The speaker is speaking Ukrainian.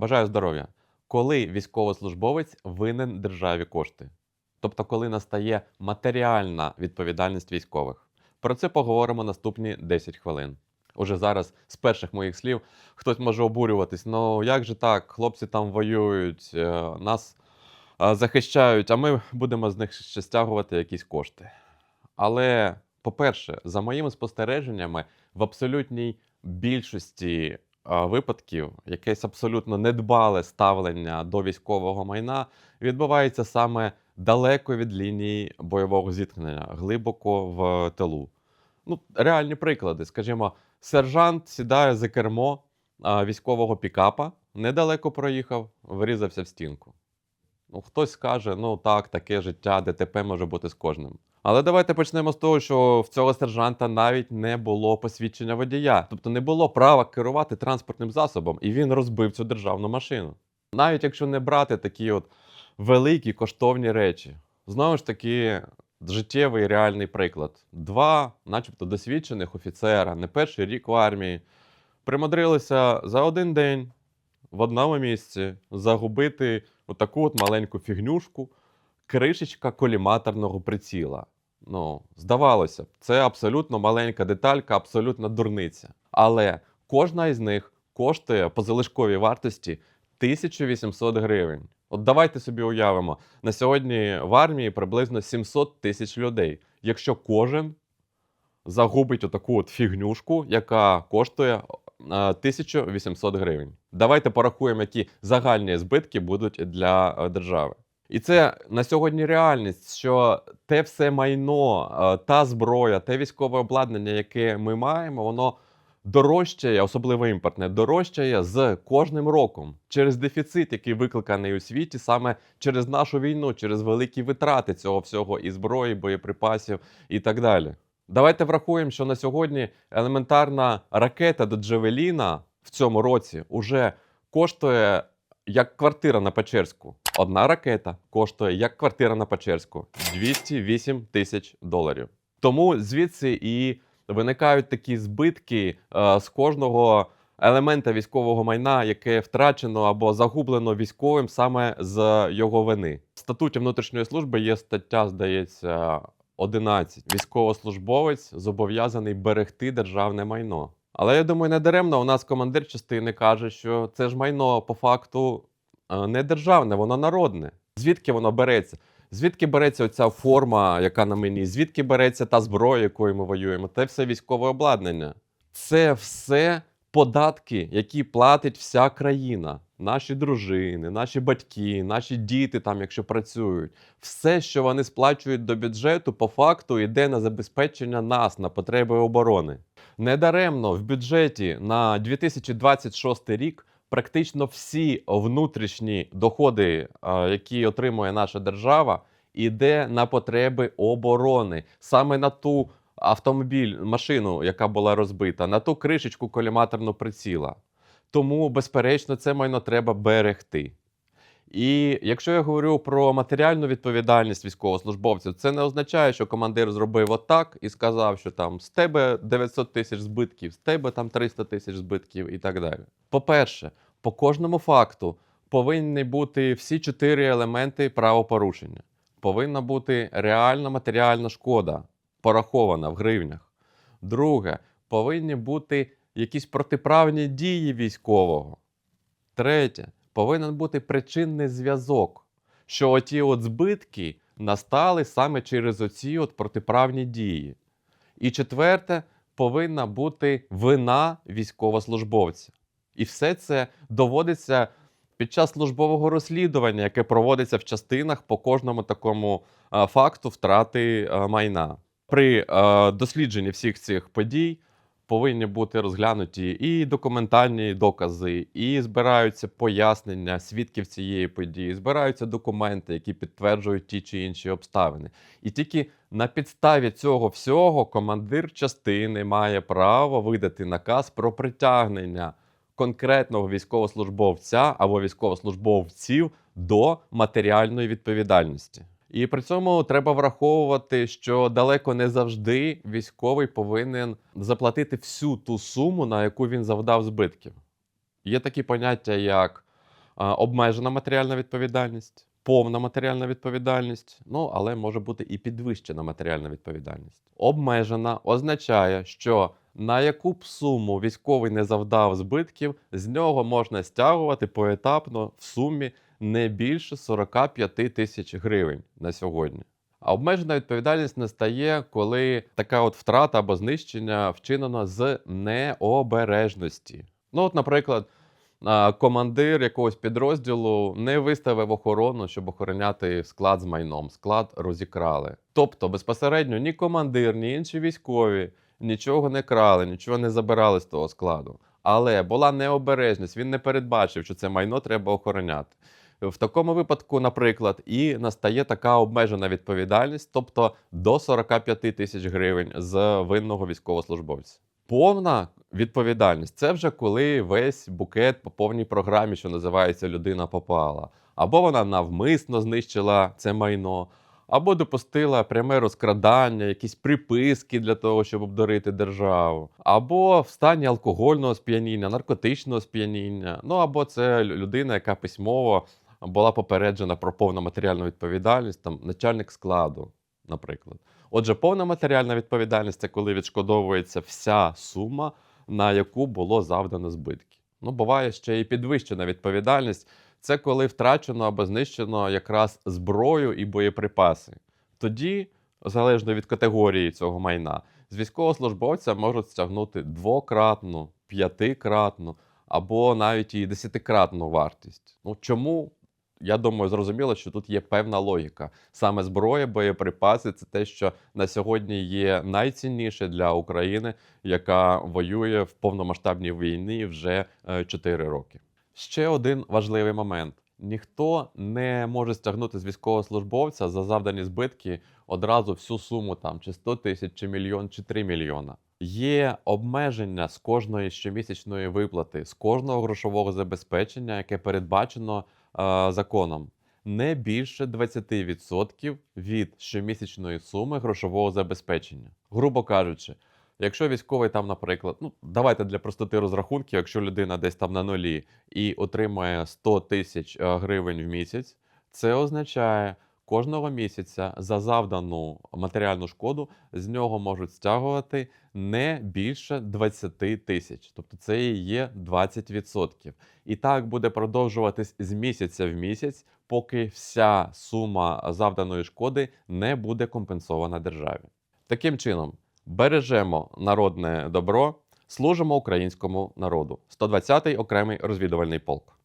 Бажаю здоров'я. Коли військовослужбовець винен державі кошти? Тобто, коли настає матеріальна відповідальність військових? Про це поговоримо наступні 10 хвилин. Уже зараз, з перших моїх слів, хтось може обурюватись. Ну як же так, хлопці там воюють, е, нас е, захищають, а ми будемо з них ще стягувати якісь кошти. Але, по-перше, за моїми спостереженнями, в абсолютній більшості випадків якесь абсолютно недбале ставлення до військового майна відбувається саме далеко від лінії бойового зіткнення, глибоко в тилу. Ну, реальні приклади. Скажімо, сержант сідає за кермо військового пікапа, недалеко проїхав, врізався в стінку. Ну, хтось скаже, ну так, таке життя, ДТП може бути з кожним. Але давайте почнемо з того, що в цього сержанта навіть не було посвідчення водія, тобто не було права керувати транспортним засобом, і він розбив цю державну машину. Навіть якщо не брати такі от великі коштовні речі, знову ж таки, життєвий реальний приклад. Два, начебто, досвідчених офіцера, не перший рік в армії, примудрилися за один день в одному місці загубити отаку от маленьку фігнюшку, кришечка коліматорного приціла. Ну, здавалося б, це абсолютно маленька деталька, абсолютно дурниця. Але кожна із них коштує по залишковій вартості 1800 гривень. От давайте собі уявимо, на сьогодні в армії приблизно 700 тисяч людей. Якщо кожен загубить отаку от фігнюшку, яка коштує е, 1800 гривень. Давайте порахуємо, які загальні збитки будуть для е, держави. І це на сьогодні реальність, що те все майно, е, та зброя, те військове обладнання, яке ми маємо, воно дорожчає, особливо імпортне, дорожчає з кожним роком через дефіцит, який викликаний у світі, саме через нашу війну, через великі витрати цього всього і зброї, боєприпасів і так далі. Давайте врахуємо, що на сьогодні елементарна ракета до Джевеліна в цьому році уже коштує як квартира на Печерську. Одна ракета коштує як квартира на Печерську 208 тисяч доларів. Тому звідси і виникають такі збитки е, з кожного елемента військового майна, яке втрачено або загублено військовим саме з його вини. В статуті внутрішньої служби є стаття, здається, 11. Військовослужбовець зобов'язаний берегти державне майно. Але я думаю, не даремно у нас командир частини каже, що це ж майно по факту е, не державне, воно народне. Звідки воно береться? Звідки береться оця форма, яка на мені? Звідки береться та зброя, якою ми воюємо? Те все військове обладнання. Це все податки, які платить вся країна. Наші дружини, наші батьки, наші діти, там, якщо працюють, все, що вони сплачують до бюджету, по факту йде на забезпечення нас, на потреби оборони. Недаремно в бюджеті на 2026 рік практично всі внутрішні доходи, які отримує наша держава, іде на потреби оборони, саме на ту автомобіль, машину, яка була розбита, на ту кришечку коліматорного приціла. Тому, безперечно, це майно треба берегти. І якщо я говорю про матеріальну відповідальність військовослужбовців, це не означає, що командир зробив отак і сказав, що там з тебе 900 тисяч збитків, з тебе там 300 тисяч збитків і так далі. По-перше, по кожному факту повинні бути всі чотири елементи правопорушення. Повинна бути реальна матеріальна шкода, порахована в гривнях. Друге, повинні бути якісь протиправні дії військового. Третє, повинен бути причинний зв'язок, що оті от збитки настали саме через оці от протиправні дії. І четверте, повинна бути вина військовослужбовця. І все це доводиться під час службового розслідування, яке проводиться в частинах по кожному такому факту втрати майна. При а, дослідженні всіх цих подій повинні бути розглянуті і документальні докази, і збираються пояснення свідків цієї події, збираються документи, які підтверджують ті чи інші обставини. І тільки на підставі цього всього командир частини має право видати наказ про притягнення конкретного військовослужбовця або військовослужбовців до матеріальної відповідальності. І при цьому треба враховувати, що далеко не завжди військовий повинен заплатити всю ту суму, на яку він завдав збитків. Є такі поняття, як обмежена матеріальна відповідальність, повна матеріальна відповідальність, ну але може бути і підвищена матеріальна відповідальність. Обмежена означає, що на яку б суму військовий не завдав збитків, з нього можна стягувати поетапно в сумі не більше 45 тисяч гривень на сьогодні. А обмежена відповідальність настає, коли така от втрата або знищення вчинено з необережності. Ну, от, наприклад, командир якогось підрозділу не виставив охорону, щоб охороняти склад з майном. Склад розікрали. Тобто, безпосередньо ні командир, ні інші військові нічого не крали, нічого не забирали з того складу. Але була необережність, він не передбачив, що це майно треба охороняти. В такому випадку, наприклад, і настає така обмежена відповідальність, тобто до 45 тисяч гривень з винного військовослужбовця. Повна відповідальність це вже коли весь букет по повній програмі, що називається людина попала. Або вона навмисно знищила це майно, або допустила пряме розкрадання, якісь приписки для того, щоб обдурити державу, або в стані алкогольного сп'яніння, наркотичного сп'яніння. Ну або це людина, яка письмово була попереджена про повну матеріальну відповідальність, там начальник складу, наприклад. Отже, повна матеріальна відповідальність це коли відшкодовується вся сума, на яку було завдано збитки. Ну, буває ще і підвищена відповідальність. Це коли втрачено або знищено якраз зброю і боєприпаси. Тоді, залежно від категорії цього майна, з військовослужбовця можуть стягнути двократну, п'ятикратну або навіть і десятикратну вартість. Ну чому? Я думаю, зрозуміло, що тут є певна логіка. Саме зброя, боєприпаси це те, що на сьогодні є найцінніше для України, яка воює в повномасштабній війні вже 4 роки. Ще один важливий момент: ніхто не може стягнути з військовослужбовця за завдані збитки одразу всю суму там чи 100 тисяч, чи мільйон, чи 3 мільйона. Є обмеження з кожної щомісячної виплати, з кожного грошового забезпечення, яке передбачено е, законом. Не більше 20% від щомісячної суми грошового забезпечення. Грубо кажучи, якщо військовий там, наприклад, ну давайте для простоти розрахунків, якщо людина десь там на нулі і отримує 100 тисяч е, гривень в місяць, це означає, кожного місяця за завдану матеріальну шкоду з нього можуть стягувати не більше 20 тисяч. Тобто це і є 20%. І так буде продовжуватись з місяця в місяць, поки вся сума завданої шкоди не буде компенсована державі. Таким чином, бережемо народне добро, служимо українському народу. 120-й окремий розвідувальний полк.